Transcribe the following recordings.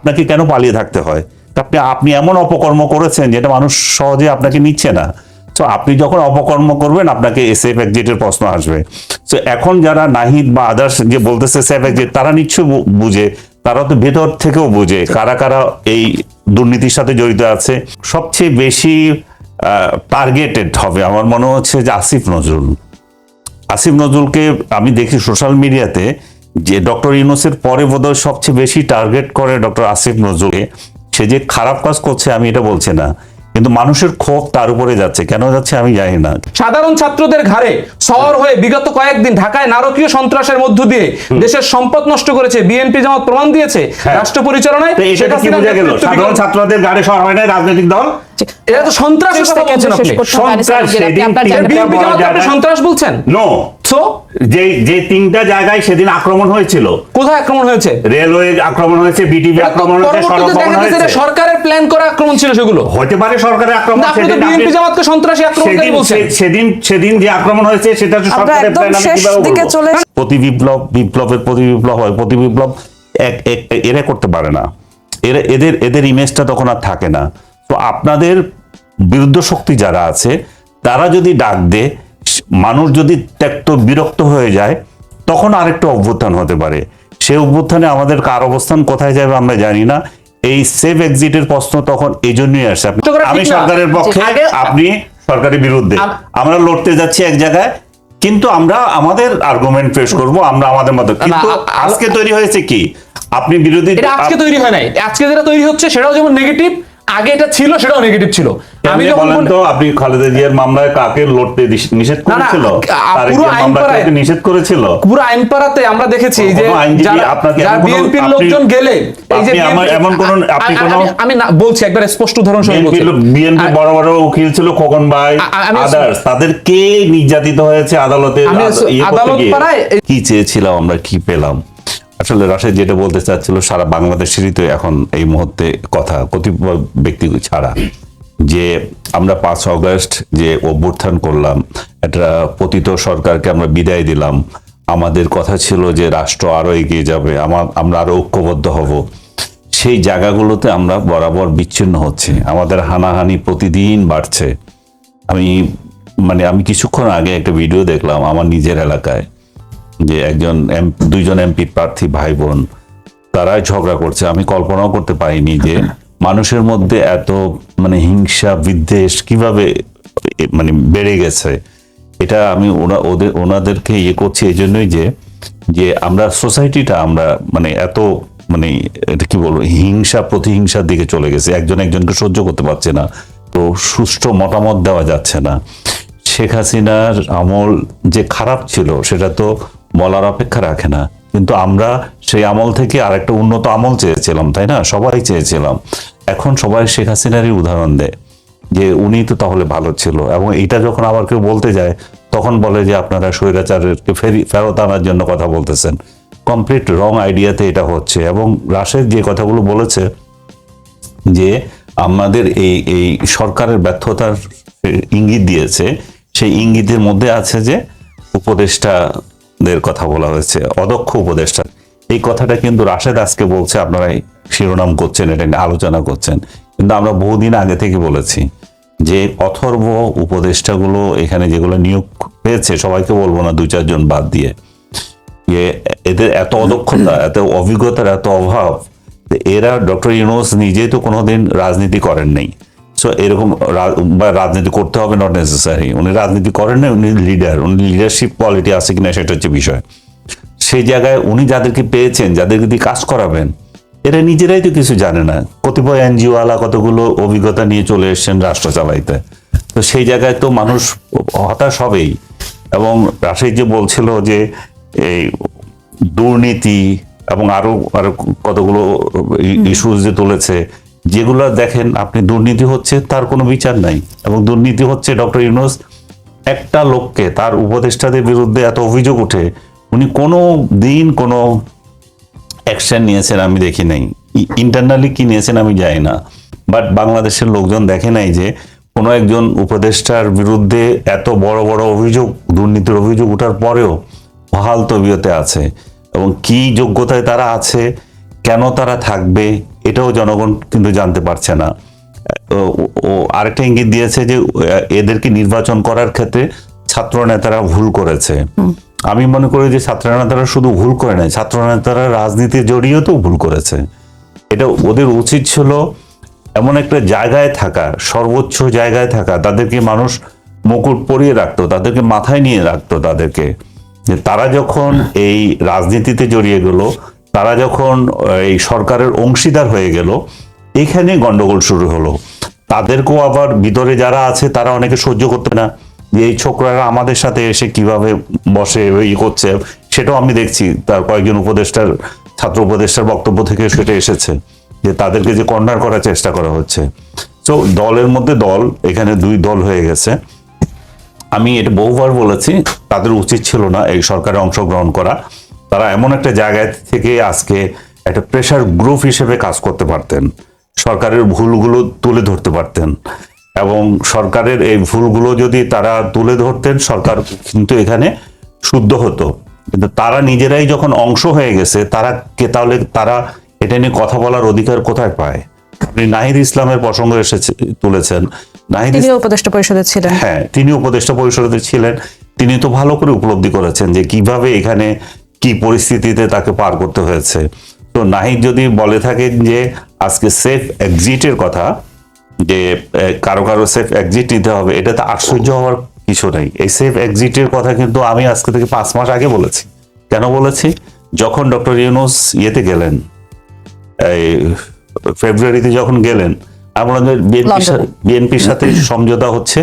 আপনাকে কেন পালিয়ে থাকতে হয়? আপনি আপনি এমন অপকর্ম করেছেন যেটা মানুষ সহজে আপনাকে নিচ্ছে না। তো আপনি যখন অপকর্ম করবেন, আপনাকে সেফ এক্সিটের প্রশ্ন আসবে। তো এখন যারা নাহিদ বা আদার্স যে বলতেছে সেফ এক্সিট তারা নিশ্চয়ই বুঝে। তারা তো ভেতর থেকেও বুঝে কারা কারা এই দুর্নীতির সাথে জড়িত আছে। সবচেয়ে বেশি টার্গেটেড হবে। আমার মনে হচ্ছে যে আসিফ নজরুল। আসিফ নজরুলকে আমি দেখি সোশ্যাল মিডিয়াতে যে ডক্টর ইউনুসের পরে বোধহয় সবচেয়ে বেশি টার্গেট করে ডক্টর আসিফ নজরুলকে সে যে খারাপ কাজ করছে আমি এটা বলছি না। কিন্তু মানুষের ক্ষোভ তার উপরে যাচ্ছে। কেন যাচ্ছে আমি জানি না। সাধারণ ছাত্রদের ঘাড়ে শহর হয়ে বিগত কয়েকদিন ঢাকায় নারকীয় সন্ত্রাসের মধ্য দিয়ে দেশের সম্পদ নষ্ট করেছে বিএনপি জামাত প্রমাণ দিয়েছে হ্যাঁ। রাষ্ট্র পরিচালনায়। সেটা কি বোঝা গেল? সাধারণ ছাত্রদের গাড়ি শহর হয় না রাজনৈতিক দল? এটা তো সন্ত্রাসের কথা বলছেন আপনি। সন্ত্রাস বিএনপি বড় জামাতকে আপনি সন্ত্রাস বলছেন? নো তো যে যে তিনটা জায়গায় সেদিন আক্রমণ হয়েছিল। কোথায় আক্রমণ হয়েছে? রেলওয়ে আক্রমণ হয়েছে বিটিভি আক্রমণ হয়েছে সড়ক সরকারের প্ল্যান করা আক্রমণ ছিল সেগুলো। হতে পারে সরকারের আক্রমণ আপনি তো সেদিন বিএনপি জামাতকে সন্ত্রাসী আক্রমণকারী বলছেন। সেদিন সেদিন যে আক্রমণ হয়েছে সেটা তো সরকারের প্ল্যান আমি কীভাবে? চলে প্রতি বিপ্লব বিপ্লবের প্রতি বিপ্লব হয় প্রতি বিপ্লব এক এক এরা করতে পারে না। এরা এদের এদের ইমেজটা তখন আর থাকে না। তো আপনাদের বিরুদ্ধ শক্তি যারা আছে তারা যদি ডাক দে মানুষ যদি ত্যক্ত বিরক্ত হয়ে যায় তখন আরেকটা অভ্যুত্থান হতে পারে। সেই অভ্যুত্থানে আমাদের কার অবস্থান কোথায় যাবে আমরা জানি না। এই সেফ এক্সিটের প্রশ্ন তখন এই জন্যই আসে আমি সরকারের পক্ষে আপনি সরকারের বিরুদ্ধে। আমরা লড়তে যাচ্ছি এক জায়গায় কিন্তু আমরা আমাদের আর্গুমেন্ট পেশ করব আমরা আমাদের মতো। কিন্তু আজকে তৈরি হয়েছে কি? আপনি বিরোধী আজকে তৈরি হয় নাই। আজকে যেটা তৈরি হচ্ছে সেটাও যেমন নেগেটিভ আগে এটা ছিল সেটাও নেগেটিভ ছিল। আমি বলেন তো আপনি খালেদা জিয়ার মামলায় কাকে লড়তে নিষেধ করেছিল? পুরো জিয়ার আইন মামলা পাড়ায়- কাকে নিষেধ করেছিল? পুরো আইন পাড়াতে আমরা দেখেছি যে আপনাকে বিএনপির লোকজন গেলে এই যে এমন কোনো- আপনি আমি- কোনো- আমি- না বলছি একবার স্পষ্ট উদাহরণ সহ বলছি। বিএনপি বড় বড় উকিল ছিল খোকন ভাই আদার্স। তাদের কে নির্যাতিত হয়েছে আদালতে? ইয়ে আদালত পাড়ায়- কি চেয়েছিলাম আমরা কি পেলাম? আসলে রাশেদ যেটা বলতে চাচ্ছিল সারা বাংলাদেশেরই তো এখন এই মুহূর্তে কথা কতিপয় ব্যক্তি ছাড়া। যে আমরা পাঁচ অগস্ট যে অভ্যুত্থান করলাম, একটা পতিত সরকারকে আমরা বিদায় দিলাম। আমাদের কথা ছিল যে রাষ্ট্র আরও এগিয়ে যাবে আমার আমরা আরও ঐক্যবদ্ধ হব। সেই জায়গাগুলোতে আমরা বরাবর বিচ্ছিন্ন হচ্ছে। আমাদের হানাহানি প্রতিদিন বাড়ছে। আমি মানে আমি কিছুক্ষণ আগে একটা ভিডিও দেখলাম আমার নিজের এলাকায়, যে একজন এম- দুইজন এমপি প্রার্থী ভাই বোন, তারাই ঝগড়া করছে। আমি কল্পনাও করতে পারিনি যে মানুষের মধ্যে এত মানে হিংসা, বিদ্বেষ কীভাবে মানে বেড়ে গেছে? এটা আমি ওনা- ওদের, ওনাদেরকে ইয়ে করছি এই জন্যই যে যে আমরা সোসাইটিটা আমরা মানে এত মানে এটা কি বলব, হিংসা, প্রতিহিংসার দিকে চলে গেছে। একজন একজনকে সহ্য করতে পারছে না। তো সুষ্ঠু মতামত দেওয়া যাচ্ছে না। শেখ হাসিনার আমল যে খারাপ ছিল, সেটা তো বলার অপেক্ষা রাখে না। কিন্তু আমরা সেই আমল থেকে আরেকটা উন্নত আমল চেয়েছিলাম, তাই না? সবাই চেয়েছিলাম। এখন সবাই শেখ হাসিনারই উদাহরণ দেয় যে উনি তো তাহলে ভালো ছিল এবং এটা যখন আবার কেউ বলতে যায়, তখন বলে যে আপনারা স্বৈরাচারকে ফেরি, ফেরত আনার জন্য কথা বলতেছেন। কমপ্লিট রং আইডিয়াতে এটা হচ্ছে এবং রাশেদ যে কথাগুলো বলেছে যে আমাদের এই এই সরকারের ব্যর্থতার ইঙ্গিত দিয়েছে, সেই ইঙ্গিতের মধ্যে আছে যে উপদেষ্টাদের কথা বলা হয়েছে, অদক্ষ উপদেষ্টা। এই কথাটা কিন্তু রাশেদ আজকে বলছে, আপনারা শিরোনাম করছেন, এটা নিয়ে আলোচনা করছেন। কিন্তু আমরা বহুদিন আগে থেকে বলেছি যে অথর্ব উপদেষ্টাগুলো এখানে যেগুলো নিয়োগ পেয়েছে, সবাইকে বলব না, দুই চারজন বাদ দিয়ে। যে এদের এত অদক্ষতা, এত অভিজ্ঞতার এত অভাব এরা ডক্টর ইউনুস নিজেই তো কোনোদিন রাজনীতি করেন নাই। সো এরকম রাজনীতি করতে হবে নট নেসেসারি উনি রাজনীতি করেন না উনি লিডার উনি লিডারশিপ কোয়ালিটি আছে কিনা সেটা হচ্ছে বিষয়। সেই জায়গায় উনি যাদেরকে পেয়েছেন যাদেরকে দিয়ে কাজ করাবেন এরা নিজেরাই তো কিছু জানে না। কতিপয় এনজিও আলা কতগুলো অভিজ্ঞতা নিয়ে চলে এসেছেন রাষ্ট্র চালাইতে। তো সেই জায়গায় তো মানুষ হতাশ হবেই। এবং রাশিদ যে বলছিল যে এই দুর্নীতি এবং আরও আরও কতগুলো ইস্যুজ যে তুলেছে যেগুলো দেখেন আপনি দুর্নীতি হচ্ছে, তার কোনো বিচার নাই। এবং দুর্নীতি হচ্ছে ডক্টর ইউনুস একটা লোককে, তার উপদেষ্টাদের বিরুদ্ধে এত অভিযোগ উঠে উনি কোনো দিন কোনো অ্যাকশন নিয়েছেন আমি দেখি নাই। ইন্টারনালি কি নিয়েছেন আমি জানি না। বাট বাংলাদেশের লোকজন দেখে নাই যে, কোনো একজন উপদেষ্টার বিরুদ্ধে এত বড় বড় অভিযোগ, দুর্নীতির অভিযোগ ওঠার পরেও বহাল তবিয়তে আছে। এবং কি যোগ্যতায় তারা আছে, কেন তারা থাকবে এটাও জনগণ কিন্তু জানতে পারছে না। ও- আরেকটা ইঙ্গিত দিয়েছে যে এদেরকে নির্বাচন করার ক্ষেত্রে ছাত্র নেতারা ভুল করেছে। আমি মনে করি যে ছাত্র নেতারা শুধু ভুল করে নাই ছাত্র নেতারা রাজনীতি জড়িয়েও তো ভুল করেছে। এটা ওদের উচিত ছিল এমন একটা জায়গায় থাকা সর্বোচ্চ জায়গায় থাকা তাদেরকে মানুষ মুকুট পরিয়ে রাখতো তাদেরকে মাথায় নিয়ে রাখতো তাদেরকে। যে তারা যখন এই রাজনীতিতে জড়িয়ে গেল তারা যখন এই সরকারের অংশীদার হয়ে গেল এখানে গন্ডগোল শুরু হলো। তাদেরকেও আবার ভিতরে যারা আছে, তারা অনেকে সহ্য করতে না। যে এই ছোকরারা আমাদের সাথে এসে কীভাবে বসে, ই করছে, সেটাও আমি দেখছি। তার কয়েকজন উপদেষ্টার, ছাত্র উপদেষ্টার বক্তব্য থেকে সেটা এসেছে, যে তাদেরকে যে কর্নার করার চেষ্টা করা হচ্ছে। তো দলের মধ্যে দল, এখানে দুই দল হয়ে গেছে। আমি এটা বহুবার বলেছি, তাদের উচিত ছিল না এই সরকারে অংশগ্রহণ করা। তারা এমন একটা জায়গায় থেকে আজকে একটা প্রেশার গ্রুপ হিসেবে কাজ করতে পারতেন। সরকারের ভুলগুলো তুলে ধরতে পারতেন এবং সরকারের এই ভুলগুলো যদি তারা তুলে ধরতেন সরকার কিন্তু এখানে শুদ্ধ হতো। কিন্তু তারা নিজেরাই যখন অংশ হয়ে গেছে তারা কে তাহলে তারা এটা নিয়ে কথা বলার অধিকার কোথায় পায়? আপনি নাহিদ ইসলামের প্রসঙ্গ এসেছে তুলেছেন। নাহিদ উপদেষ্টা পরিষদে ছিলেন। হ্যাঁ তিনি উপদেষ্টা পরিষদে ছিলেন। তিনি তো ভালো করে উপলব্ধি করেছেন যে কীভাবে এখানে কি পরিস্থিতিতে তাকে পার করতে হয়েছে। তো নাহিদ যদি বলে থাকেন যে আজকে সেফ এক্সিটের কথা যে কারও কারও সেফ এক্সিট নিতে হবে এটা তো আশ্চর্য হওয়ার কিছু নেই। এই সেফ এক্সিটের কথা কিন্তু আমি আজকে থেকে পাঁচ মাস আগে বলেছি। কেন বলেছি? যখন ডক্টর ইউনুস ইয়েতে গেলেন এই ফেব্রুয়ারিতে যখন গেলেন আমাদের বিএনপির সাথে সমঝোতা হচ্ছে।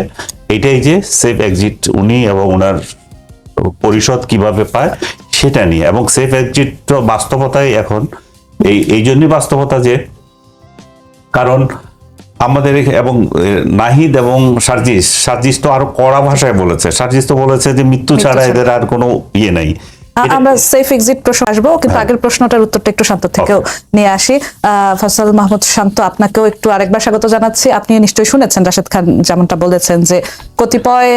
এটাই যে সেফ এক্সিট উনি এবং ওনার পরিষদ কীভাবে পায় সেটা নিয়ে এবং সেফ এক্সিট বাস্তবতাই এখন এই এই জন্যই বাস্তবতা যে কারণ আমাদের এবং নাহিদ এবং সার্জিস সার্জিস তো আরও কড়া ভাষায় বলেছে সার্জিস তো বলেছে যে মৃত্যু ছাড়া। এদের আর কোনো ইয়ে নাই আমরা সেফ এক্সিট প্রশ্ন আসব কিন্তু হ্যাঁ। আগের প্রশ্নটার উত্তরটা একটু শান্ত থেকেও নিয়ে আসি। মাহমুদ শান্ত আপনাকেও একটু আরেকবার স্বাগত জানাচ্ছি। আপনি নিশ্চয়ই শুনেছেন রাশেদ খান যেমনটা বলেছেন যে কতিপয়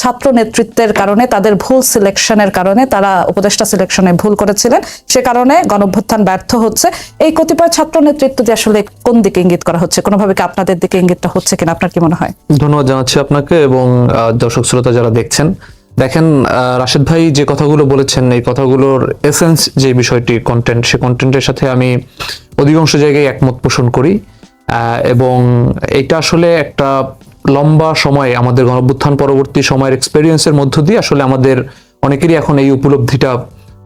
ছাত্র নেতৃত্বের কারণে তাদের ভুল সিলেকশনের কারণে তারা উপদেষ্টা সিলেকশনে ভুল করেছিলেন। সে কারণে গণঅভ্যুত্থান ব্যর্থ হচ্ছে। এই কতিপয় ছাত্র নেতৃত্ব যে আসলে কোন দিকে ইঙ্গিত করা হচ্ছে? কোনোভাবে কি আপনাদের দিকে ইঙ্গিতটা হচ্ছে কিনা? আপনার কি মনে হয়? ধন্যবাদ জানাচ্ছি আপনাকে এবং দর্শক শ্রোতা যারা দেখছেন দেখেন রাশেদ ভাই যে কথাগুলো বলেছেন, এই কথাগুলোর এসেন্স যে বিষয়টি কন্টেন্ট সে কন্টেন্টের সাথে আমি অধিকাংশ জায়গায় একমত পোষণ করি। এবং এটা আসলে একটা লম্বা সময়, আমাদের গণঅভ্যুত্থান পরবর্তী সময়ের এক্সপেরিয়েন্সের মধ্য দিয়ে আসলে আমাদের অনেকেরই এখন এই উপলব্ধিটা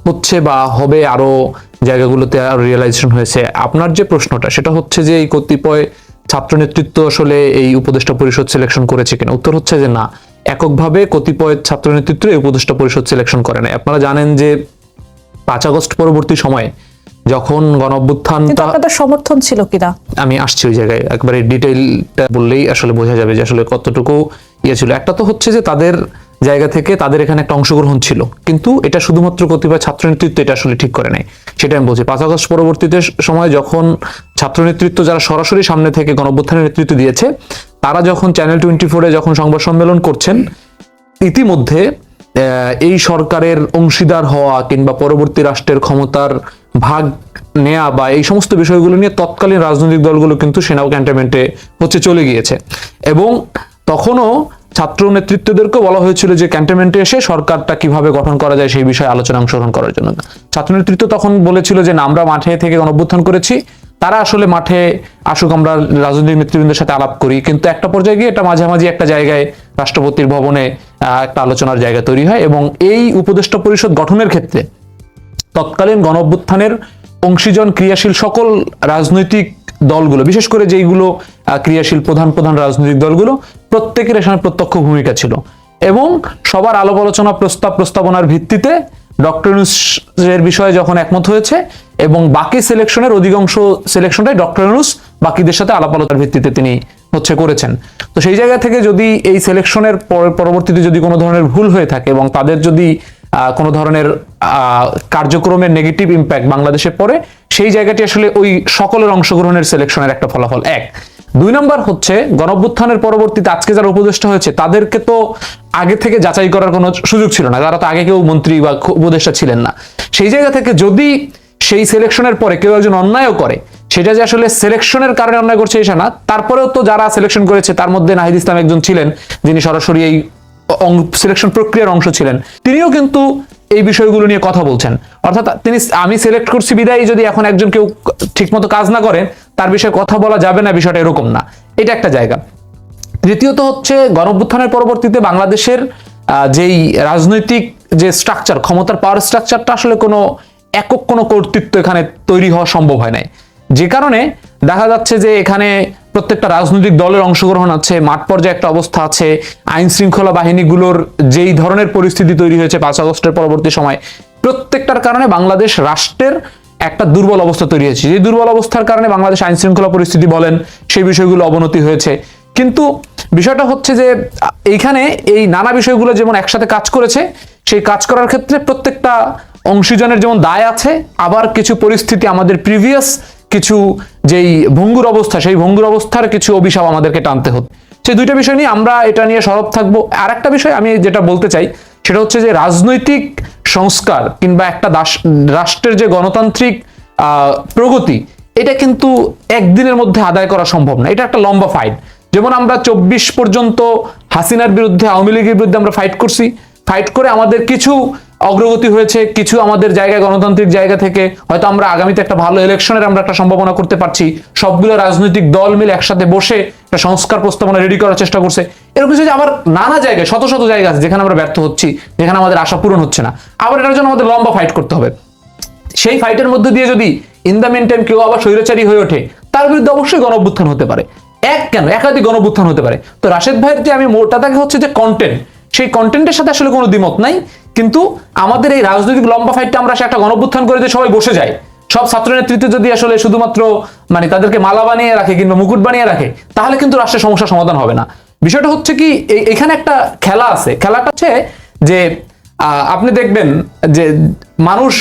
হচ্ছে বা হবে আরও জায়গাগুলোতে রিয়েলাইজেশন হয়েছে। আপনার যে প্রশ্নটা, সেটা হচ্ছে যে এই কতিপয় ছাত্র নেতৃত্ব আসলে এই উপদেষ্টা পরিষদ সিলেকশন করেছে কিনা? উত্তর হচ্ছে যে না। এককভাবে কতিপয় ছাত্র নেতৃত্ব এই উপদেষ্টা পরিষদ সিলেকশন করে না আপনারা জানেন যে পাঁচ আগস্ট পরবর্তী সময়ে যখন গণ আপনাদের সমর্থন ছিল কিনা? আমি আসছি ওই জায়গায়। একবারে ডিটেইলটা বললেই আসলে বোঝা যাবে যে আসলে কতটুকু ইয়ে ছিল। একটা তো হচ্ছে যে তাদের জায়গা থেকে তাদের এখানে একটা অংশগ্রহণ ছিল। কিন্তু এটা শুধুমাত্র কতিপয় ছাত্র নেতৃত্ব এটা আসলে ঠিক করে নাই। সেটা আমি বলছি পাঁচ আগস্ট পরবর্তীতে সময় যখন ছাত্র নেতৃত্ব যারা সরাসরি সামনে থেকে গণঅভ্যুত্থানের নেতৃত্ব দিয়েছে তারা যখন চ্যানেল টোয়েন্টি ফোরে যখন সংবাদ সম্মেলন করছেন, ইতিমধ্যে এই সরকারের অংশীদার হওয়া কিংবা পরবর্তী রাষ্ট্রের ক্ষমতার ভাগ নেয়া বা এই সমস্ত বিষয়গুলো নিয়ে তৎকালীন রাজনৈতিক দলগুলো কিন্তু সেনাও ক্যান্টনমেন্টে হচ্ছে চলে গিয়েছে। এবং তখনও ছাত্র নেতৃত্বদেরকে বলা হয়েছিল যে ক্যান্টনমেন্টে এসে সরকারটা কীভাবে গঠন করা যায় সেই বিষয়ে আলোচনা অংশগ্রহণ করার জন্য। ছাত্র নেতৃত্ব তখন বলেছিল যে, না, আমরা মাঠে থেকে গণঅভ্যুত্থান করেছি। তারা আসলে মাঠে আসুক, আমরা রাজনৈতিক নেতৃবৃন্দের সাথে আলাপ করি। কিন্তু একটা পর্যায়ে গিয়ে এটা মাঝামাঝি একটা জায়গায় রাষ্ট্রপতির ভবনে একটা আলোচনার জায়গা তৈরি হয় এবং এই উপদেষ্টা পরিষদ গঠনের ক্ষেত্রে তৎকালীন গণ অভ্যুত্থানের অংশীজন ক্রিয়াশীল সকল রাজনৈতিক দলগুলো, বিশেষ করে যেইগুলো ক্রিয়াশীল প্রধান প্রধান রাজনৈতিক দলগুলো, প্রত্যেকের এখানে প্রত্যক্ষ ভূমিকা ছিল। এবং সবার আলাপ আলোচনা প্রস্তাব প্রস্তাবনার ভিত্তিতে ডক্টর এর বিষয়ে যখন একমত হয়েছে এবং বাকি সিলেকশনের অধিকাংশ সিলেকশনটাই ডক্টর ইউনুস বাকিদের সাথে আলাপ আলোচনার ভিত্তিতে তিনি হচ্ছে করেছেন। তো সেই জায়গা থেকে যদি এই সিলেকশনের পরবর্তীতে যদি কোনো ধরনের ভুল হয়ে থাকে এবং তাদের যদি কোনো ধরনের কার্যক্রমের নেগেটিভ ইম্প্যাক্ট বাংলাদেশে পড়ে, সেই জায়গাটি আসলে ওই সকলের অংশগ্রহণের সিলেকশনের একটা ফলাফল। এক। দুই নম্বর হচ্ছে গণঅভ্যুত্থানের পরবর্তীতে আজকে যারা উপদেষ্টা হয়েছে, তাদেরকে তো আগে থেকে যাচাই করার কোনো সুযোগ ছিল না। তারা তো আগে কেউ মন্ত্রী বা উপদেষ্টা ছিলেন না। সেই জায়গা থেকে যদি সেই সিলেকশনের পরে কেউ একজন অন্যায়ও করে। সেটা যে আসলে সিলেকশনের কারণে অন্যায় করছে এটা না। তারপরেও তো যারা সিলেকশন করেছে, তার মধ্যে নাহিদ ইসলাম একজন ছিলেন, যিনি সরাসরি এই সিলেকশন প্রক্রিয়ার অংশ ছিলেন। তিনিও কিন্তু এই বিষয়গুলো নিয়ে কথা বলছেন। অর্থাৎ তিনি আমি সিলেক্ট করছি বিদায়, যদি এখন একজন কেউ ঠিকমতো কাজ না করেন, তার বিষয়ে কথা বলা যাবে না, বিষয়টা এরকম না। এটা একটা জায়গা। দ্বিতীয়ত হচ্ছে গণঅভ্যুত্থানের পরবর্তীতে বাংলাদেশের যেই রাজনৈতিক যে স্ট্রাকচার ক্ষমতার পাওয়ার স্ট্রাকচারটা আসলে কোনো একক কোনো কর্তৃত্ব এখানে তৈরি হওয়া সম্ভব হয় নাই। যে কারণে দেখা যাচ্ছে যে এখানে প্রত্যেকটা রাজনৈতিক দলের অংশগ্রহণ আছে, মাঠ পর্যায়ে একটা অবস্থা আছে, আইন শৃঙ্খলা বাহিনীগুলোর যেই ধরনের পরিস্থিতি তৈরি হয়েছে পাঁচ আগস্টের পরবর্তী সময়, প্রত্যেকটার কারণে বাংলাদেশ রাষ্ট্রের একটা দুর্বল অবস্থা তৈরি হয়েছে। যে দুর্বল অবস্থার কারণে বাংলাদেশ আইন শৃঙ্খলা পরিস্থিতি বলেন সেই বিষয়গুলো অবনতি হয়েছে। কিন্তু বিষয়টা হচ্ছে যে এইখানে এই নানা বিষয়গুলো যেমন একসাথে কাজ করেছে, সেই কাজ করার ক্ষেত্রে প্রত্যেকটা অংশীজনের যেমন দায় আছে, আবার কিছু পরিস্থিতি আমাদের প্রিভিয়াস কিছু যেই ভঙ্গুর অবস্থা, সেই ভঙ্গুর অবস্থার কিছু অভিশাপ আমাদেরকে টানতে হতো। সেই দুইটা বিষয় নিয়ে আমরা এটা নিয়ে সরব থাকব। আর একটা বিষয় আমি যেটা বলতে চাই, সেটা হচ্ছে যে রাজনৈতিক সংস্কার কিংবা একটা রাষ্ট্রের যে গণতান্ত্রিক প্রগতি, এটা কিন্তু একদিনের মধ্যে আদায় করা সম্ভব না। এটা একটা লম্বা ফাইট যেমন আমরা চব্বিশ পর্যন্ত হাসিনার বিরুদ্ধে, আওয়ামী লীগের বিরুদ্ধে আমরা ফাইট করছি। ফাইট করে আমাদের কিছু অগ্রগতি হয়েছে, কিছু আমাদের জায়গায়, গণতান্ত্রিক জায়গা থেকে হয়তো আমরা আগামীতে একটা ভালো ইলেকশনের আমরা একটা সম্ভাবনা করতে পারছি। সবগুলো রাজনৈতিক দল মিলে একসাথে বসে একটা সংস্কার প্রস্তাবনা রেডি করার চেষ্টা করছে। এরকম কিছু যে আবার নানা জায়গায়, শত শত জায়গা আছে যেখানে আমরা ব্যর্থ হচ্ছি, যেখানে আমাদের আশা পূরণ হচ্ছে না। আবার এটার জন্য আমাদের লম্বা ফাইট করতে হবে। সেই ফাইটের মধ্যে দিয়ে যদি ইন দ্য মেন টাইম কেউ আবার স্বৈরাচারী হয়ে ওঠে, তার বিরুদ্ধে অবশ্যই গণঅভ্যুত্থান হতে পারে। এক কেন? একাধিক গণঅভ্যুত্থান হতে পারে। তো রাশেদ ভাইয়ের যে আমি মোটা থাকে হচ্ছে যে কন্টেন্ট সেই কন্টেন্টের সাথে আসলে কোনো দ্বিমত নাই। কিন্তু আমাদের এই রাজনৈতিক লম্বা ফাইটটা আমরা একটা গণঅভ্যুত্থান করে সবাই বসে যায় সব ছাত্র নেতৃত্ব যদি আসলে শুধুমাত্র মানে তাদেরকে মালা বানিয়ে রাখে কিংবা মুকুট বানিয়ে রাখে, তাহলে কিন্তু রাষ্ট্রের সমস্যার সমাধান হবে না। বিষয়টা হচ্ছে কি এখানে একটা খেলা আছে। খেলাটা হচ্ছে যে আপনি দেখবেন যে মানুষ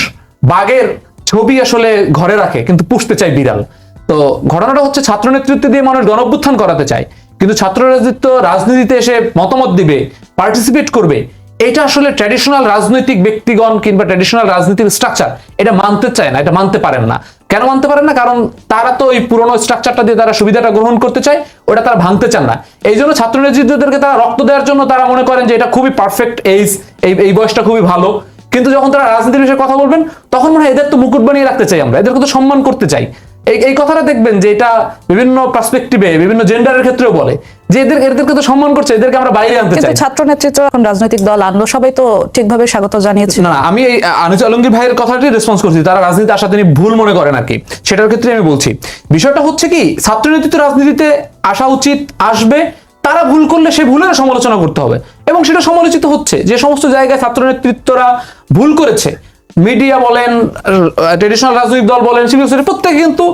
বাঘের ছবি আসলে ঘরে রাখে, কিন্তু পুষতে চায় বিড়াল। তো ঘটনাটা হচ্ছে ছাত্র নেতৃত্ব দিয়ে মানুষ গণঅভ্যুত্থান করাতে চায়। কিন্তু ছাত্র রাজনীতিতে এসে মতামত দিবে পার্টিসিপেট করবে। এটা আসলে ট্র্যাডিশনাল রাজনৈতিক ব্যক্তিগণ কিংবা ট্র্যাডিশনাল রাজনীতির স্ট্রাকচার এটা মানতে চায় না, এটা মানতে পারেন না। কেন মানতে পারেন না? কারণ তারা তো ওই পুরোনো স্ট্রাকচারটা দিয়ে তারা সুবিধাটা গ্রহণ করতে চায়, ওটা তারা ভাঙতে চান না। এই জন্য ছাত্র নেতৃত্বদেরকে তারা রক্ত দেওয়ার জন্য তারা মনে করেন যে এটা খুবই পারফেক্ট এইজ এই এই বয়সটা খুবই ভালো। কিন্তু যখন তারা রাজনীতির বিষয়ে কথা বলবেন, তখন মনে হয় এদের তো মুকুট বানিয়ে রাখতে চাই আমরা, এদেরকে তো সম্মান করতে চাই। এই এই কথাটা দেখবেন যে এটা বিভিন্ন পার্সপেক্টিভে বিভিন্ন জেন্ডারের ক্ষেত্রেও বলে। যে এদের এদেরকে তো সম্মান করছে এদেরকে আমরা বাইরে আনতে চাই। ছাত্র নেতৃত্ব এখন রাজনৈতিক দল আনলো সবাই তো ঠিকভাবে স্বাগত জানিয়েছে। না আমি এই আনিস আলমগীর ভাইয়ের কথাটি রেসপন্স করছি তারা রাজনীতি আসা তিনি ভুল মনে করেন আর কি। সেটার ক্ষেত্রে আমি বলছি বিষয়টা হচ্ছে কি ছাত্র নেতৃত্ব রাজনীতিতে আসা উচিত আসবে তারা ভুল করলে সেই ভুলের সমালোচনা করতে হবে। এবং সেটা সমালোচিত হচ্ছে যে সমস্ত জায়গায় ছাত্র নেতৃত্বরা ভুল করেছে মিডিয়া বলেন ট্রেডিশনাল রাজনৈতিক দল বলেন, সিভিল সোসাইটি প্রত্যেকে কিন্তু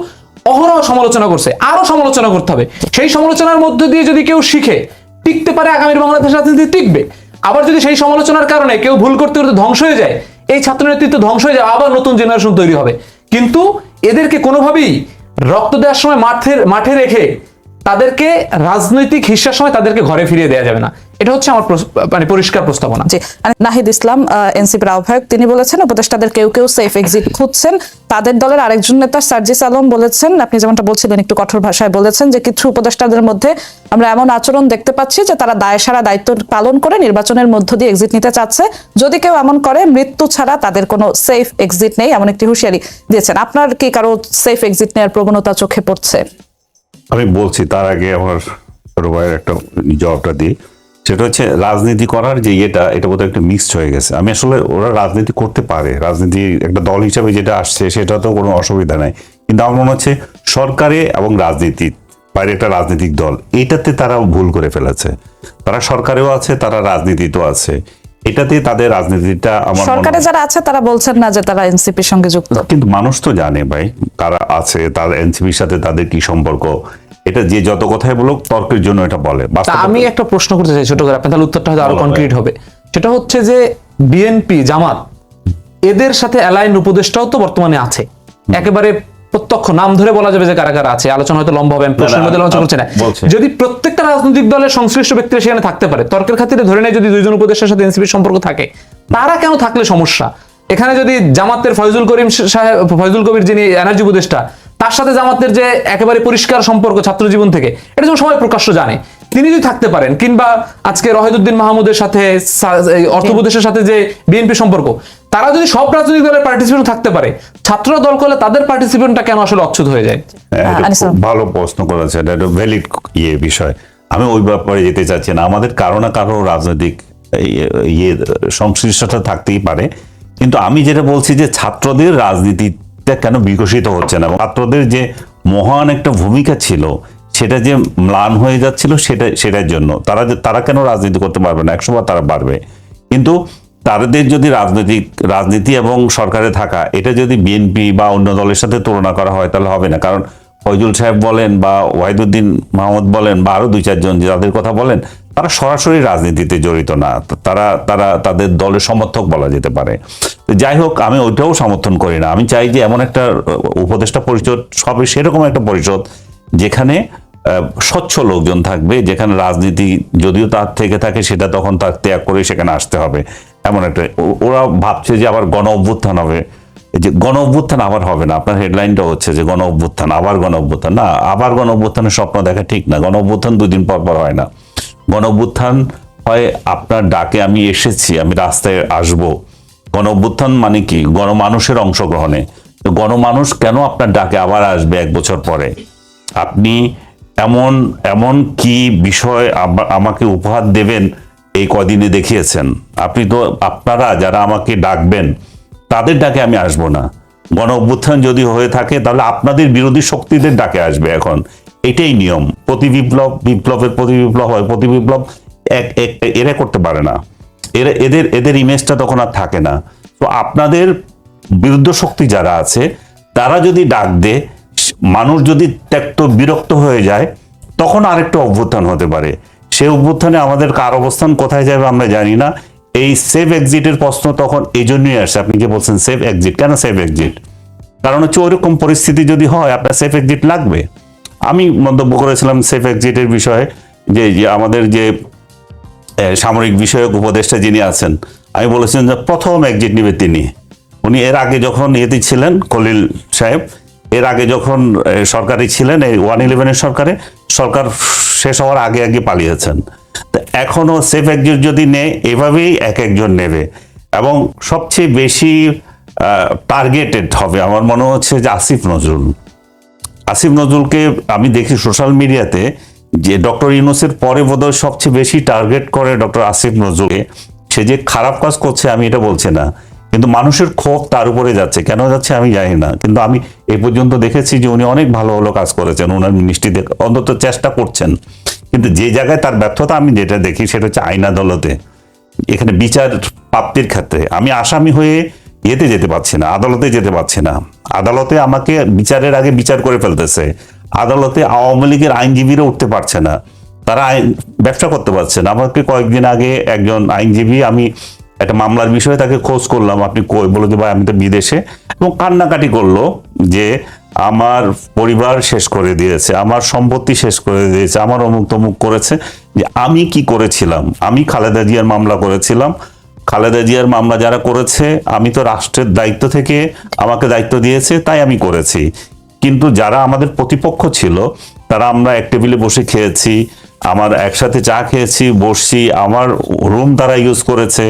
অহরহ সমালোচনা করছে, আরও সমালোচনা করতে হবে। সেই সমালোচনার মধ্য দিয়ে যদি কেউ শিখে, টিকতে পারে আগামীর বাংলাদেশ রাজনীতি টিকবে। আবার যদি সেই সমালোচনার কারণে কেউ ভুল করতে করতে ধ্বংস হয়ে যায়, এই ছাত্র নেতৃত্ব ধ্বংস হয়ে যায় আবার নতুন জেনারেশন তৈরি হবে। কিন্তু এদেরকে কোনোভাবেই রক্ত দেওয়ার সময় মাঠে মাঠে রেখে তাদেরকে রাজনৈতিক হিস্সার সময় তাদেরকে ঘরে ফিরিয়ে দেওয়া যাবে না। এটা হচ্ছে আমার মানে পরিষ্কার প্রস্তাবনা। জি। নাহিদ ইসলাম এনসিপির আহ্বায়ক, তিনি বলেছেন, উপদেষ্টাদের কেউ কেউ সেফ এক্সিট খুঁজছেন। তাদের দলের আরেকজন নেতা সার্জিস আলম বলেছেন, আপনি যেমনটা বলছিলেন একটু কঠোর ভাষায় বলেছেন, যে কিছু উপদেষ্টাদের মধ্যে আমরা এমন আচরণ দেখতে পাচ্ছি যে তারা দায় সারা দায়িত্ব পালন করে নির্বাচনের মধ্য দিয়ে এক্সিট নিতে চাচ্ছে। যদি কেউ এমন করে, মৃত্যু ছাড়া তাদের কোনো সেফ এক্সিট নেই, এমন একটি হুঁশিয়ারি দিয়েছেন। আপনার কি কারও সেফ এক্সিট নেওয়ার প্রবণতা চোখে পড়ছে? আমি বলছি, তার আগে আমার ছোট ভাইয়ের একটা জবাবটা দিই। সেটা হচ্ছে, রাজনীতি করার যে ইয়েটা, এটা বোধহয় একটা মিক্সড হয়ে গেছে। আমি আসলে, ওরা রাজনীতি করতে পারে। রাজনীতি একটা দল হিসাবে যেটা আসছে, সেটা তো কোনো অসুবিধা নাই। কিন্তু আমার মনে হচ্ছে, সরকারে এবং রাজনীতি, বাইরে একটা রাজনৈতিক দল, এটাতে তারা ভুল করে ফেলেছে। তারা সরকারেও আছে, তারা রাজনীতিতেও আছে। এটাতে তাদের রাজনীতিটা আমার সরকারে যারা আছে তারা বলছেন না যে তারা এনসিপির সঙ্গে যুক্ত। কিন্তু মানুষ তো জানে ভাই তারা আছে তার এনসিপির সাথে তাদের কি সম্পর্ক? এটা যে যত কথাই বলুক তর্কের জন্য এটা বলে। আমি একটা প্রশ্ন করতে চাই ছোট করে আপনার তাহলে উত্তরটা হয়তো আরও কনক্রিট হবে। সেটা হচ্ছে যে বিএনপি জামাত এদের সাথে অ্যালাইন উপদেষ্টাও তো বর্তমানে আছে। একেবারে প্রত্যক্ষ নাম ধরে বলা যাবে যে কারা কারা আছে। আলোচনা হয়তো লম্বা হবে আমি প্রশ্নের মধ্যে আলোচনা করছি না। যদি প্রত্যেকটা রাজনৈতিক দলের সংশ্লিষ্ট ব্যক্তিরা সেখানে থাকতে পারে তর্কের খাতিরে ধরে নেয় যদি দুইজন উপদেষ্টার সাথে এনসিপির সম্পর্ক থাকে তারা কেন থাকলে সমস্যা? এখানে যদি জামাতের ফয়জুল করিম সাহেব ফয়জুল কবির যিনি এনার্জি উপদেষ্টা তার সাথে জামাতের যে একেবারে পরিষ্কার সম্পর্ক ছাত্র জীবন থেকে এটা যেমন সবাই প্রকাশ্য জানে। তিনি যদি থাকতে পারেন কিংবা আজকে রহিদুদ্দিন মাহমুদের সাথে সা- এই অর্থ উপদেশের সাথে যে বিএনপি সম্পর্ক তারা যদি সব রাজনৈতিক দলের পার্টিসিপেন্ট থাকতে পারে ছাত্র দল করলে তাদের পার্টিসিপেন্টটা কেন আসলে অচ্ছুত হয়ে যায়? হ্যাঁ, ভালো প্রশ্ন করেছেন এটা ভ্যালিড ইয়ে বিষয়। আমি ওই ব্যাপারে যেতে চাচ্ছি না আমাদের কারও না কারও রাজনৈতিক ইয়ে- ইয়ে সংশ্লিষ্টতা থাকতেই পারে। কিন্তু আমি যেটা বলছি যে ছাত্রদের রাজনীতিটা কেন বিকশিত হচ্ছে না ছাত্রদের যে মহান একটা ভূমিকা ছিল সেটা যে ম্লান হয়ে যাচ্ছিল সেটা, সেটার জন্য। তারা তারা কেন রাজনীতি করতে পারবে না? একসময় তারা পারবে। কিন্তু তাদের যদি রাজনৈতিক, রাজনীতি এবং সরকারে থাকা, এটা যদি বিএনপি বা অন্য দলের সাথে তুলনা করা হয়, তাহলে হবে না। কারণ ফয়জুল সাহেব বলেন বা ওয়াহিদুদ্দিন মাহমুদ বলেন বা আরও দুই চারজন যাদের কথা বলেন, তারা সরাসরি রাজনীতিতে জড়িত না। তারা তারা তাদের দলের সমর্থক বলা যেতে পারে। যাই হোক, আমি ওইটাও সমর্থন করি না। আমি চাই যে এমন একটা, উপদেষ্টা পরিষদ সবে সেরকম একটা পরিষদ যেখানে স্বচ্ছ লোকজন থাকবে, যেখানে রাজনীতি যদিও তার থেকে থাকে সেটা তখন তার ত্যাগ করে সেখানে আসতে হবে। এমন একটা ওরা ভাবছে যে আবার গণ অভ্যুত্থান হবে। যে গণ অভ্যুত্থান আবার হবে না, আপনার হেডলাইনটা হচ্ছে যে গণ অভ্যুত্থান, আবার গণ অভ্যুত্থান। না, আবার গণ অভ্যুত্থানের স্বপ্ন দেখা ঠিক না, গণ অভ্যুত্থান দুই দিন পর পর হয় না। গণ অভ্যুত্থান হয় আপনার ডাকে আমি এসেছি, আমি রাস্তায় আসব। গণ অভ্যুত্থান মানে কি? গণমানুষের অংশগ্রহণে। তো গণমানুষ কেন আপনার ডাকে আবার আসবে এক বছর পরে? আপনি এমন এমন কি বিষয় আমাকে উপহার দেবেন এই কদিনে দেখিয়েছেন? আপনি তো, আপনারা যারা আমাকে ডাকবেন, তাদের ডাকে আমি আসব না। গণ অভ্যুত্থান যদি হয়ে থাকে, তাহলে আপনাদের বিরোধী শক্তিদের ডাকে আসবে এখন। এটাই নিয়ম। প্রতি বিপ্লব, বিপ্লবের প্রতি বিপ্লব হয়, প্রতি বিপ্লব এক এক, এরা করতে পারে না। এরা, এদের এদের ইমেজটা তখন আর থাকে না। তো আপনাদের বিরুদ্ধ শক্তি যারা আছে, তারা যদি ডাক দেয় মানুষ যদি ত্যক্ত বিরক্ত হয়ে যায়, তখন আরেকটা অভ্যুত্থান হতে পারে। সেই অভ্যুত্থানে আমাদের কার অবস্থান কোথায় যাবে আমরা জানি না। এই সেফ এক্সিটের প্রশ্ন তখন এই জন্যই আসছে। আপনি যে বলছেন সেফ এক্সিট কেন সেফ এক্সিট কারণ হচ্ছে ওইরকম পরিস্থিতি যদি হয়, আপনার সেফ এক্সিট লাগবে। আমি মন্তব্য করেছিলাম সেফ এক্সিটের বিষয়ে যে আমাদের যে সামরিক বিষয়ক উপদেষ্টা যিনি আছেন, আমি বলেছিলাম যে প্রথম এক্সিট নিবে তিনি। উনি এর আগে যখন ইয়েতে ছিলেন কলিল সাহেব এর আগে যখন সরকারি ছিলেন, এই ওয়ান ইলেভেনের সরকারে, সরকার শেষ হওয়ার আগে আগে পালিয়েছেন। তো এখনও সেফ একজন যদি নেয়, এভাবেই এক একজন নেবে। এবং সবচেয়ে বেশি টার্গেটেড হবে, আমার মনে হচ্ছে যে আসিফ নজরুল। আসিফ নজরুলকে আমি দেখি সোশ্যাল মিডিয়াতে যে ডক্টর ইউনুসের পরে বোধহয় সবচেয়ে বেশি টার্গেট করে ডক্টর আসিফ নজরুলকে। সে যে খারাপ কাজ করছে, আমি এটা বলছি না। কিন্তু মানুষের ক্ষোভ তার উপরে যাচ্ছে। কেন যাচ্ছে আমি জানি না। কিন্তু আমি এ পর্যন্ত দেখেছি যে উনি অনেক ভালো ভালো কাজ করেছেন ওনার মিনিস্ট্রি অন্তত চেষ্টা করছেন। কিন্তু যে জায়গায় তার ব্যর্থতা আমি যেটা দেখি সেটা হচ্ছে আইন আদালতে। এখানে বিচার প্রাপ্তির ক্ষেত্রে। আমি আসামি হয়ে ইয়েতে যেতে পারছি না, আদালতে যেতে পারছি না। আদালতে আমাকে বিচারের আগে বিচার করে ফেলতেছে। আদালতে আওয়ামী লীগের আইনজীবীরা উঠতে পারছে না। তারা আইন ব্যবসা করতে পারছে না। আমাকে কয়েকদিন আগে একজন আইনজীবী আমি একটা মামলার বিষয়ে তাকে খোঁজ করলাম। আপনি কই বলে যে ভাই, আমি তো বিদেশে। এবং কান্নাকাটি করল যে, আমার পরিবার শেষ করে দিয়েছে, আমার সম্পত্তি শেষ করে দিয়েছে, আমার অমুক তমুক করেছে। যে আমি কি করেছিলাম? আমি খালেদা জিয়ার মামলা করেছিলাম। খালেদা জিয়ার মামলা যারা করেছে, আমি তো রাষ্ট্রের দায়িত্ব থেকে আমাকে দায়িত্ব দিয়েছে, তাই আমি করেছি। কিন্তু যারা আমাদের প্রতিপক্ষ ছিল, তারা আমরা এক টেবিলে বসে খেয়েছি, আমার একসাথে চা খেয়েছি, বসছি, আমার রুম তারা ইউজ করেছে,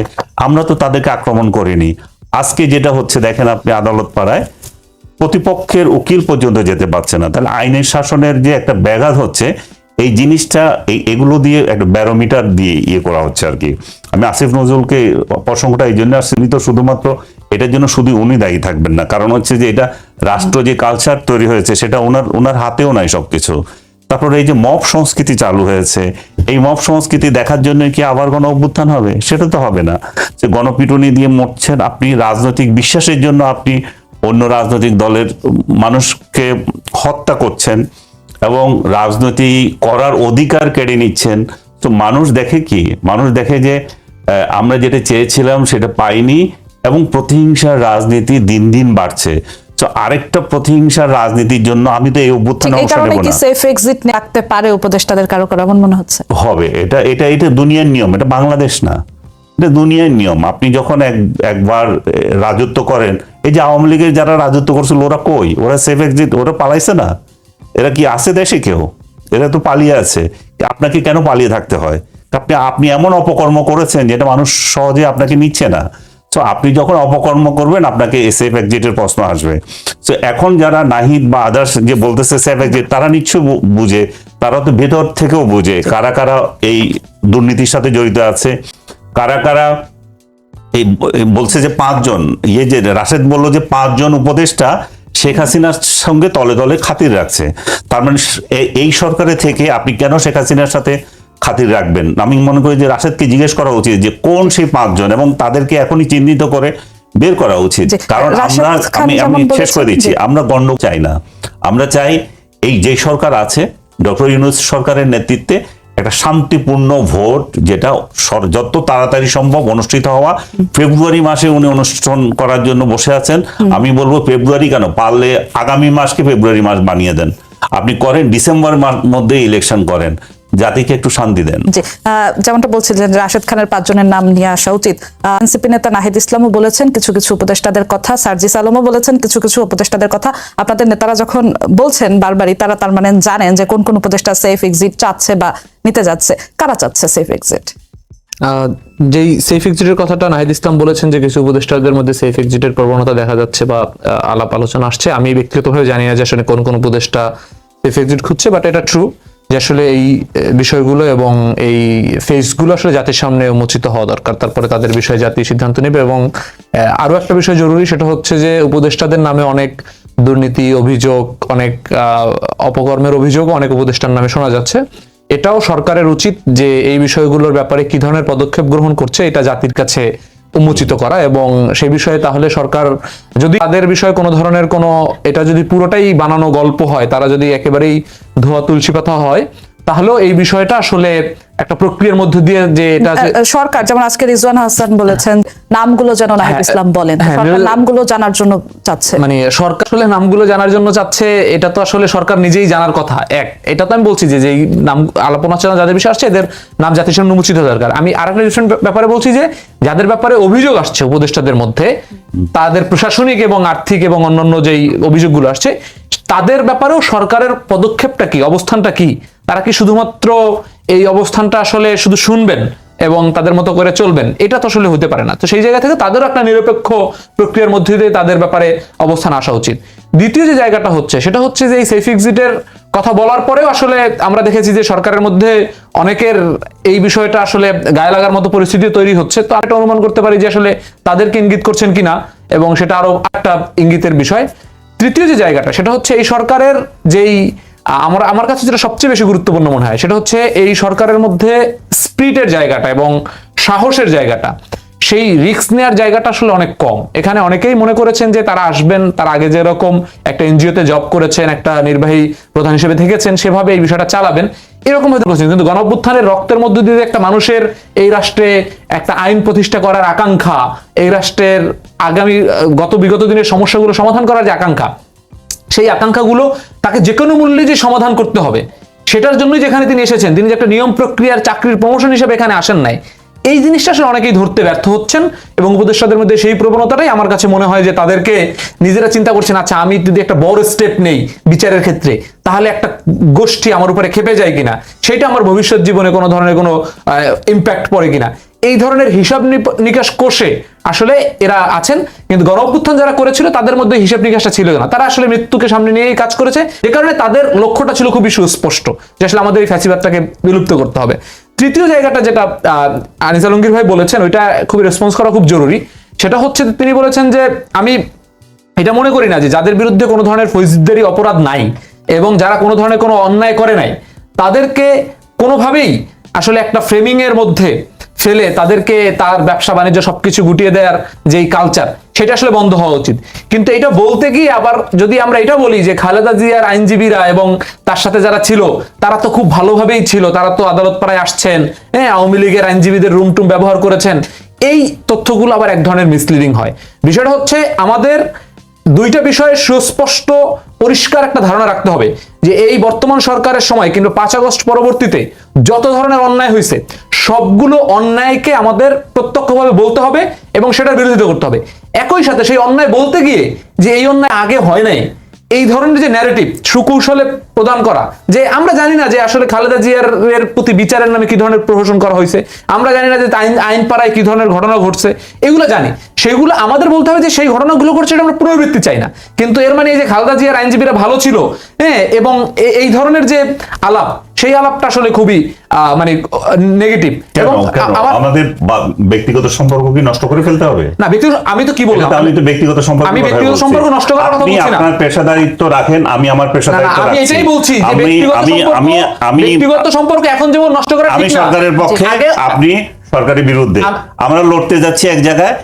আমরা তো তাদেরকে আক্রমণ করিনি। আজকে যেটা হচ্ছে, দেখেন আপনি আদালত পাড়ায়, প্রতিপক্ষের উকিল পর্যন্ত যেতে পারছে না। তাহলে আইনের শাসনের যে একটা ব্যাঘাত হচ্ছে, এই জিনিসটা এগুলো দিয়ে একটা ব্যারোমিটার দিয়ে ইয়ে করা হচ্ছে আর কি। আমি আসিফ নজরুলকে প্রসঙ্গটা এই জন্য আসছি তো শুধুমাত্র এটার জন্য শুধু উনি দায়ী থাকবেন না। কারণ হচ্ছে যে এটা রাষ্ট্র যে কালচার তৈরি হয়েছে, সেটা ওনার ওনার হাতেও নাই সবকিছু। তারপরে এই যে মব সংস্কৃতি চালু হয়েছে, এই মব সংস্কৃতি দেখার জন্য কি আবার গণ অভ্যুত্থান হবে? সেটা তো হবে না। যে গণপিটুনি দিয়ে মরছেন আপনি, রাজনৈতিক বিশ্বাসের জন্য আপনি অন্য রাজনৈতিক দলের মানুষকে হত্যা করছেন এবং রাজনীতি করার অধিকার কেড়ে নিচ্ছেন। তো মানুষ দেখে কি? মানুষ দেখে যে আমরা যেটা চেয়েছিলাম সেটা পাইনি এবং প্রতিহিংসার রাজনীতি দিন দিন বাড়ছে। তো আরেকটা প্রতিহিংসার রাজনীতির জন্য আমি তো এই অভ্যুত্থানে অংশ নেব না। সেফ এক্সিট রাখতে পারে উপদেষ্টাদের কারও কারও এমন মনে হচ্ছে? হবে। এটা এটা এটা দুনিয়ার নিয়ম এটা বাংলাদেশ না। এটা দুনিয়ার নিয়ম। আপনি যখন এক একবার রাজত্ব করেন এই যে আওয়ামী লীগের যারা রাজত্ব করছিল ওরা কই? ওরা সেফ এক্সিট ওরা পালাইছে না? এরা কি আছে দেশে কেউ? এরা তো পালিয়ে আছে। আপনাকে কেন পালিয়ে থাকতে হয়? আপনি আপনি এমন অপকর্ম করেছেন যেটা মানুষ সহজে আপনাকে নিচ্ছে না। তো আপনি যখন অপকর্ম করবেন, আপনাকে সেফ এক্সিটের প্রশ্ন আসবে। তো এখন যারা নাহিদ বা আদার্স যে বলতেছে সেফ এক্সিট তারা নিশ্চয় বুঝে। তারা তো ভেতর থেকেও বুঝে কারা কারা এই দুর্নীতির সাথে জড়িত আছে। কারা কারা এই এই বলছে যে পাঁচজন। ইয়ে যে, রাশেদ বলল যে পাঁচজন উপদেষ্টা শেখ হাসিনার সঙ্গে তলে তলে খাতির রাখছে। তার মানে এই সরকারে থেকে আপনি কেন শেখ হাসিনার সাথে খাতির রাখবেন? আমি মনে করি যে রাশেদকে জিজ্ঞেস করা উচিত যে কোন সেই পাঁচজন এবং তাদেরকে এখনই চিহ্নিত করে বের করা উচিত। কারণ আমরা আমি আমি শেষ করে দিচ্ছি। আমরা গণ্ড চাই না। আমরা চাই এই যে সরকার আছে ডক্টর ইউনুস সরকারের নেতৃত্বে একটা শান্তিপূর্ণ ভোট যেটা যত তাড়াতাড়ি সম্ভব অনুষ্ঠিত হওয়া। ফেব্রুয়ারি মাসে উনি অনুষ্ঠান করার জন্য বসে আছেন। আমি বলব ফেব্রুয়ারি কেন? পারলে আগামী মাসকে ফেব্রুয়ারি মাস বানিয়ে দেন। আপনি করেন ডিসেম্বর মাস মধ্যে ইলেকশন করেন। জাতিকে একটু শান্তি দেন। জি যেমনটা বলছিলেন রাশেদ খানের পাঁচজনের নাম নিয়ে আসা উচিত। এনসিপি নেতা নাহিদ ইসলামও বলেছেন কিছু কিছু উপদেষ্টাদের কথা সার্জিস আলমও বলেছেন কিছু কিছু উপদেষ্টাদের কথা। আপনাদের নেতারা যখন বলছেন বারবারই তারা তার মানে জানেন যে কোন কোন উপদেষ্টা সেফ এক্সিট চাচ্ছে বা নিতে যাচ্ছে। কারা চাচ্ছে সেফ এক্সিট আহ, যেই সেফ এক্সিটের কথাটা নাহিদ ইসলাম বলেছেন যে কিছু উপদেষ্টাদের মধ্যে সেফ এক্সিটের প্রবণতা দেখা যাচ্ছে বা আলাপ আলোচনা আসছে আমি ব্যক্তিগতভাবে জানি না যে আসলে কোন কোন উপদেষ্টা সেফ এক্সিট খুঁজছে বাট এটা ট্রু যে আসলে এই বিষয়গুলো এবং এই ফেসগুলো আসলে জাতির সামনে উন্মোচিত হওয়া দরকার। তারপরে তাদের বিষয়ে জাতি সিদ্ধান্ত নেবে এবং আরও একটা বিষয় জরুরি সেটা হচ্ছে যে উপদেষ্টাদের নামে অনেক দুর্নীতি অভিযোগ, অনেক অপকর্মের অভিযোগ অনেক উপদেষ্টার নামে শোনা যাচ্ছে। এটাও সরকারের উচিত যে এই বিষয়গুলোর ব্যাপারে কি ধরনের পদক্ষেপ গ্রহণ করছে, এটা জাতির কাছে উন্মোচিত করা এবং সে বিষয়ে তাহলে সরকার যদি তাদের বিষয়ে কোনো ধরনের কোনো, এটা যদি পুরোটাই বানানো গল্প হয়, তারা যদি একেবারেই ধোয়া তুলসী পাতা হয় তাহলেও এই বিষয়টা আসলে একটা প্রক্রিয়ার মধ্যে দিয়ে যে এটা সরকার যেমন আজকে রিজওয়ান হাসান বলেছেন নামগুলো যেন নাহিদ হ্যাঁ, ইসলাম বলেন। হ্যাঁ, সরকার নামগুলো জানার জন্য চাচ্ছে। মানে সরকার আসলে নামগুলো জানার জন্য চাচ্ছে এটা তো আসলে সরকার নিজেই জানার কথা। এক এটা তো আমি বলছি যে যেই নাম আলাপনা যাদের বিষয় আসছে এদের নাম জাতির সামনে উন্মোচিত দরকার। আমি আরেকটা ডিফারেন্ট ব্যাপারে বলছি যে যাদের ব্যাপারে অভিযোগ আসছে উপদেষ্টাদের মধ্যে তাদের প্রশাসনিক এবং আর্থিক এবং অন্যান্য যেই অভিযোগগুলো আসছে তাদের ব্যাপারেও সরকারের পদক্ষেপটা কি, অবস্থানটা কি? তারা কি শুধুমাত্র এই অবস্থানটা আসলে শুধু শুনবেন এবং তাদের মতো করে চলবেন? এটা তো আসলে হতে পারে না। তো সেই জায়গা থেকে তাদেরও একটা নিরপেক্ষ প্রক্রিয়ার মধ্যে দিয়ে তাদের ব্যাপারে অবস্থান আসা উচিত। দ্বিতীয় যে জায়গাটা হচ্ছে, সেটা হচ্ছে যে এই সেফ এক্সিটের কথা বলার পরেও আসলে আমরা দেখেছি যে সরকারের মধ্যে অনেকের এই বিষয়টা আসলে গায়ে লাগার মতো পরিস্থিতি তৈরি হচ্ছে। তো একটা অনুমান করতে পারি যে আসলে তাদেরকে ইঙ্গিত করছেন কিনা এবং সেটা আরও একটা ইঙ্গিতের বিষয়। তৃতীয় যে জায়গাটা, সেটা হচ্ছে এই সরকারের যেই, আমার আমার কাছে যেটা সবচেয়ে বেশি গুরুত্বপূর্ণ মনে হয়, সেটা হচ্ছে এই সরকারের মধ্যে স্পিরিটের জায়গাটা এবং সাহসের জায়গাটা। সেই রিস্ক নেওয়ার জায়গাটা আসলে অনেক কম। এখানে অনেকেই মনে করেছেন যে তারা আসবেন, তার আগে যেরকম একটা এনজিওতে জব করেছেন, একটা নির্বাহী প্রধান হিসেবে থেকেছেন, সেভাবে এই বিষয়টা চালাবেন। এরকম হয়তো করছেন, কিন্তু গণঅভ্যুত্থানের রক্তের মধ্যে দিয়ে একটা মানুষের এই রাষ্ট্রে একটা আইন প্রতিষ্ঠা করার আকাঙ্ক্ষা, এই রাষ্ট্রের আগামী গত বিগত দিনের সমস্যাগুলো সমাধান করার যে আকাঙ্ক্ষা, সেই আকাঙ্ক্ষাগুলো তাকে যে কোনো মূল্যে যে সমাধান করতে হবে, সেটার জন্যই যেখানে তিনি এসেছেন, তিনি যে একটা নিয়ম প্রক্রিয়ার চাকরির প্রমোশন হিসেবে এখানে আসেন নাই, এই জিনিসটা আসলে অনেকেই ধরতে ব্যর্থ হচ্ছেন এবং উপদেষ্টাদের মধ্যে সেই প্রবণতাটাই আমার কাছে মনে হয় যে তাদেরকে নিজেরা চিন্তা করছেন আচ্ছা আমি যদি একটা বড় স্টেপ নেই বিচারের ক্ষেত্রে, তাহলে একটা গোষ্ঠী আমার উপরে খেপে যায় কিনা, সেটা আমার ভবিষ্যৎ জীবনে কোনো ধরনের কোনো ইম্প্যাক্ট পড়ে কিনা। এই ধরনের হিসাব নিকাশ কোষে আসলে এরা আছেন, কিন্তু গণ অভ্যুত্থান যারা করেছিল তাদের মধ্যে হিসাব নিকাশটা ছিল না। তারা আসলে মৃত্যুকে সামনে নিয়েই কাজ করেছে। যে কারণে তাদের লক্ষ্যটা ছিল খুবই সুস্পষ্ট, যে আসলে আমাদের এই ফ্যাসিবাদটাকে বিলুপ্ত করতে হবে। তৃতীয় জায়গাটা যেটা আনিস আলমগীর ভাই বলেছেন, ওইটা খুবই রেসপন্স করা খুব জরুরি। সেটা হচ্ছে তিনি বলেছেন যে, আমি এটা মনে করি না যে যাদের বিরুদ্ধে কোনো ধরনের ফৌজদারি অপরাধ নাই এবং যারা কোনো ধরনের কোনো অন্যায় করে নাই, তাদেরকে কোনোভাবেই আসলে একটা ফ্রেমিং এর মধ্যে ফেলে তাদেরকে তার ব্যবসা বাণিজ্য সবকিছু গুটিয়ে দেওয়ার যেই কালচার সেটা আসলে বন্ধ হওয়া উচিত। কিন্তু এটা বলতে গিয়ে আবার যদি আমরা এটা বলি যে খালেদা জিয়ার আইনজীবীরা এবং তার সাথে যারা ছিল, তারা তো খুব ভালোভাবেই ছিল, তারা তো আদালত পাড়ায় আসছেন হ্যাঁ আওয়ামী লীগের আইনজীবীদের রুম টুম ব্যবহার করেছেন, এই তথ্যগুলো আবার এক ধরনের মিসলিডিং হয়। বিষয়টা হচ্ছে আমাদের দুইটা বিষয়ে সুস্পষ্ট, পরিষ্কার একটা ধারণা রাখতে হবে যে এই বর্তমান সরকারের সময় কিন্তু পাঁচ আগস্ট পরবর্তীতে যত ধরনের অন্যায় হয়েছে সবগুলো অন্যায়কে আমাদের প্রত্যক্ষভাবে বলতে হবে এবং সেটার বিরোধিতা করতে হবে। একই সাথে সেই অন্যায় বলতে গিয়ে যে এই অন্যায় আগে হয় নাই, এই ধরনের যে ন্যারেটিভ সুকৌশলে প্রদান করা, যে আমরা জানি না যে আসলে খালেদা জিয়ার এর প্রতি বিচারের নামে কি ধরনের প্রহসন করা হয়েছে, আমরা জানি না যে আইন আইন পাড়ায় কি ধরনের ঘটনা ঘটছে, এগুলো জানি। সেগুলো আমাদের বলতে হবে যে সেই ঘটনাগুলো ঘটছে এটা আমরা পুনরাবৃত্তি চাই না। কিন্তু এর মানে এই যে খালেদা জিয়ার আইনজীবীরা ভালো ছিল হ্যাঁ এবং এই ধরনের যে আলাপ সেই আলাপটা আসলে খুবই মানে নেগেটিভ এবং আমাদের ব্যক্তিগত সম্পর্ক কি নষ্ট করে ফেলতে হবে? না ব্যক্তিগত আমি তো কি বললাম? আমি তো ব্যক্তিগত সম্পর্ক আমি ব্যক্তিগত সম্পর্ক নষ্ট করার কথা বলছি না। আপনার পেশাদারিত্ব রাখেন আমি আমার পেশাদারিত্ব আমি এটাই বলছি যে ব্যক্তিগত আমি সম্পর্ক আমি আমি ব্যক্তিগত সম্পর্ক এখন যেমন নষ্ট করা ঠিক না। আমি সরকারের পক্ষে আপনি সরকারের বিরুদ্ধে আমরা লড়তে যাচ্ছি এক জায়গায়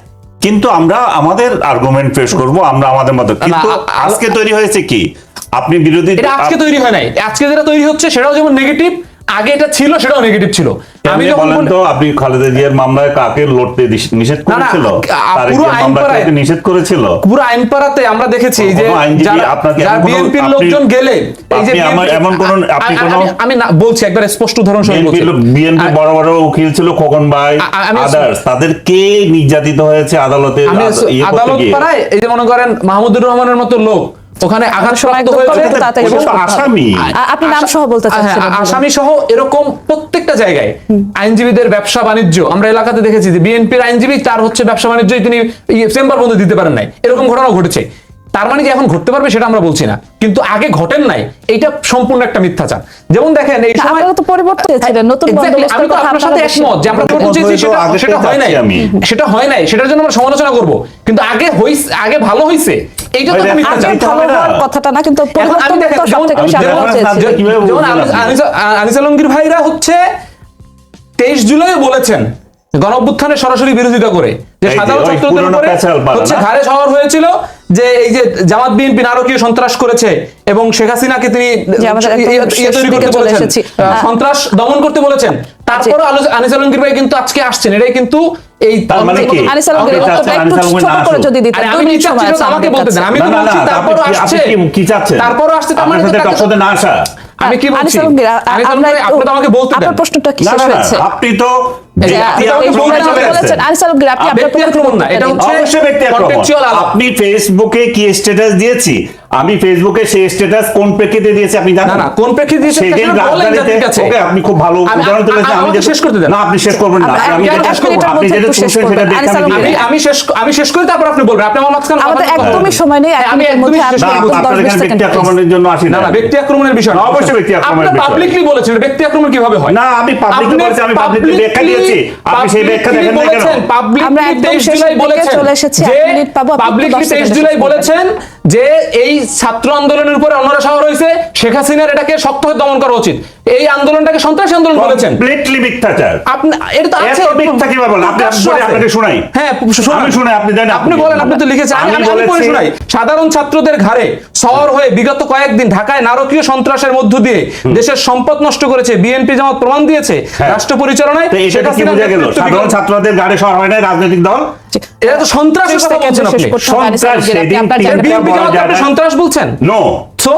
কিন্তু আমরা আমাদের আর্গুমেন্ট পেশ করব আমরা আমাদের মতো কিন্তু আজকে তৈরি হয়েছে কি? আপনি বিরোধী এটা আজকে তৈরি হয় নাই। আজকে যেটা তৈরি হচ্ছে সেটাও যেমন নেগেটিভ আগে এটা ছিল সেটাও নেগেটিভ ছিল। আমি বলেন তো আপনি খালেদা জিয়ার মামলায় কাকে লড়তে নিষেধ করেছিল? পুরো আইন পাড়ায়- নিষেধ করেছিল? পুরো আইন পাড়াতে আমরা দেখেছি যে যারা বিএনপির লোকজন গেলে এই যে আমার এমন কোনো- আপনি আ- আমি- না বলছি একবার স্পষ্ট উদাহরণ সহ বলছি। বিএনপি বড় বড় উকিল ছিল খোকন ভাই আদার্স। তাদের কে নির্যাতিত হয়েছে আদালতে? ইয়ে আদালত পাড়ায় এই যে মনে করেন মাহমুদুর রহমানের মতো লোক ওখানে আঘাত শনাক্ত হয়েছে। আসামি। আপনি নাম সহ বলতে হ্যাঁ, আসামি সহ এরকম প্রত্যেকটা জায়গায় আইনজীবীদের ব্যবসা বাণিজ্য আমরা এলাকাতে দেখেছি যে বিএনপির আইনজীবী তার হচ্ছে ব্যবসা বাণিজ্য তিনি চেম্বার বন্ধ দিতে পারেন নাই। এরকম ঘটনাও ঘটেছে। তার মানে যে এখন ঘটতে পারবে সেটা আমরা বলছি না। কিন্তু আগে ঘটেন নাই এইটা সম্পূর্ণ একটা মিথ্যাচার। যেমন দেখেন এই সময় তো পরিবর্তন চেয়েছিলেন, নতুন আমি তো আপনার সাথে একমত যে আমরা সেটা সেটা হয় নাই। আমি। সেটা হয় নাই সেটার জন্য আমরা সমালোচনা করব। কিন্তু আগে হইছে আগে ভালো হইছে এইটা তো মিথ্যাচার। কথাটা না কিন্তু পরিবর্তন তো সব যেমন আনিস- আলমগীর ভাইরা হচ্ছে তেইশ জুলাই বলেছেন গণঅভ্যুত্থানের সরাসরি বিরোধিতা করে। যে সাধারণ ছাত্রদের উপরে হচ্ছে ঘাড়ে শহর হয়েছিল যে এই যে জামাত বিএনপি নারকীয় সন্ত্রাস করেছে এবং শেখ হাসিনাকে তিনি ইয়ে- ইয়ে শেষ তৈরি করতে বলেছেন। সন্ত্রাস দমন করতে বলেছেন। তারপরে আনিস আলমগীর ভাই কিন্তু আজকে আসছেন। এটাই কিন্তু এই তার মানে কি? আনিস আলমগীর আপনি একটু ছোট করে যদি দিতেন দুই আমি মিনিট সময় আছে আমাকে বলতে দেন আমি তো না, না, বলছি না, কি- আসছে। কি- কি চাচ্ছেন? তারপরও আসছে তার মানে তো না আসা। আমি কি বলছি? আনিস আলমগীর, আপনি তো আমাকে বলতে দেন। আপনার প্রশ্নটা কি শেষ হয়েছে? আপনি তো আপনি আপনি। আপনি ফেসবুকে কি স্ট্যাটাস দিয়েছি? আমি ফেসবুকে সেই স্ট্যাটাস কোন প্রেক্ষিতে দিয়েছি আপনি জানেন? না, কোন প্রেক্ষিতে দিয়েছি সেদিন রাজধানীতে ওকে আপনি খুব ভালো উদাহরণ তুলেছেন আমি শেষ করতে দেন। না আপনি শেষ করবেন না। আমি যেটা এক মিনিটের আপনি যেটা শুনছেন সেটা। দেখে আমি আমি শেষ আমি শেষ করি তারপর আপনি বলবেন। আপনি আমার মাঝখানে আমাদের একদমই সময় নেই, হ্যাঁ, আমি একদমই শেষ না, করি। একদম দশ আপনার এখানে ব্যক্তি আক্রমণের জন্য আসি না না ব্যক্তি আক্রমণের বিষয় না। অবশ্যই ব্যক্তি আক্রমণের আপনি বিষয়। পাবলিকলি বলেছেন ব্যক্তি আক্রমণ কীভাবে হয়? না, আমি publicly বলেছি, আমি publicly ব্যাখ্যা দিয়েছি। আপনি সেই ব্যাখ্যা দেখেন না কেন? আমরা একদম শেষের দিকে চলে এসেছি, এক মিনিট পাবো, আপনি একটু পাবলিকলি দশ তেইশ সেকেন্ডে জুলাই বলেছেন যে এই ছাত্র আন্দোলনের উপরে অন্যরা শহর হয়েছে শেখ হাসিনার এটাকে শক্ত দমন করা উচিত এই আন্দোলনটাকে সন্ত্রাসী আন্দোলন বলেছেন। কমপ্লিটলি মিথ্যাচার। আপনি এটা তো আছে। এত মিথ্যা কীভাবে বলেন? আপনি- বলে আছে। আপনাকে শোনাই। হ্যাঁ শোনান। আমি শুনাই, আপনি দেন, আপনি বলেন আপনি তো লিখেছেন। আমি আমি আমি পড়ে শোনাই। সাধারণ ছাত্রদের ঘাড়ে শহর হয়ে বিগত কয়েকদিন ঢাকায় নারকীয় সন্ত্রাসের মধ্য দিয়ে দেশের সম্পদ নষ্ট করেছে বিএনপি জামাত প্রমাণ দিয়েছে হ্যাঁ। রাষ্ট্র পরিচালনায়। তো এটা কি বোঝা গেল? সাধারণ ছাত্রদের গাড়ি শহর হয় না রাজনৈতিক দল? এটা তো সন্ত্রাসের কথা বলছেন আপনি। সন্ত্রাস আপনি সন্ত্রাস বলছেন? নো তো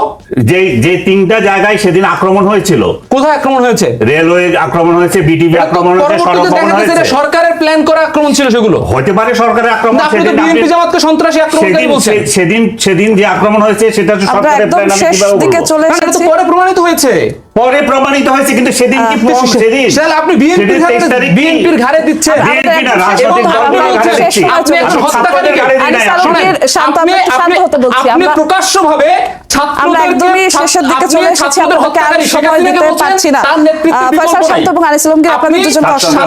যে যে তিনটা জায়গায় সেদিন আক্রমণ হয়েছিল। কোথায় আক্রমণ হয়েছে? রেলওয়ে আক্রমণ হয়েছে বিটিভি আক্রমণ হয়েছে সড়ক ভবন হয়েছে। সরকারের প্ল্যান করা আক্রমণ ছিল সেগুলো। হতে পারে সরকারের আক্রমণ আপনি তো সেদিন বিএনপি জামাতকে সন্ত্রাসী আক্রমণকারী সেদিন বলছেন। সেদিন সেদিন যে আক্রমণ হয়েছে সেটা তো সরকারের প্ল্যান আমি কীভাবে বলব? চলে এসেছি। পরে প্রমাণিত হয়েছে। পরে প্রমাণিত হয়েছে কিন্তু সেদিন কি সেদিন। আপনি বিএনপির সেদিন ঘাড়ে 23 বিএনপির ঘাড়ে দিচ্ছেন দিচ্ছি। আপনি আমরা হতে বলছি। আপনি আমরা- প্রকাশ্যভাবে আমরা একদমই শেষের দিকে চলে এসেছি। ছাত্রদের আপনাকে আর সময় দিতে পারছি না। ফয়সাল শান্ত এবং আপনাদের দুজনকে অসংখ্য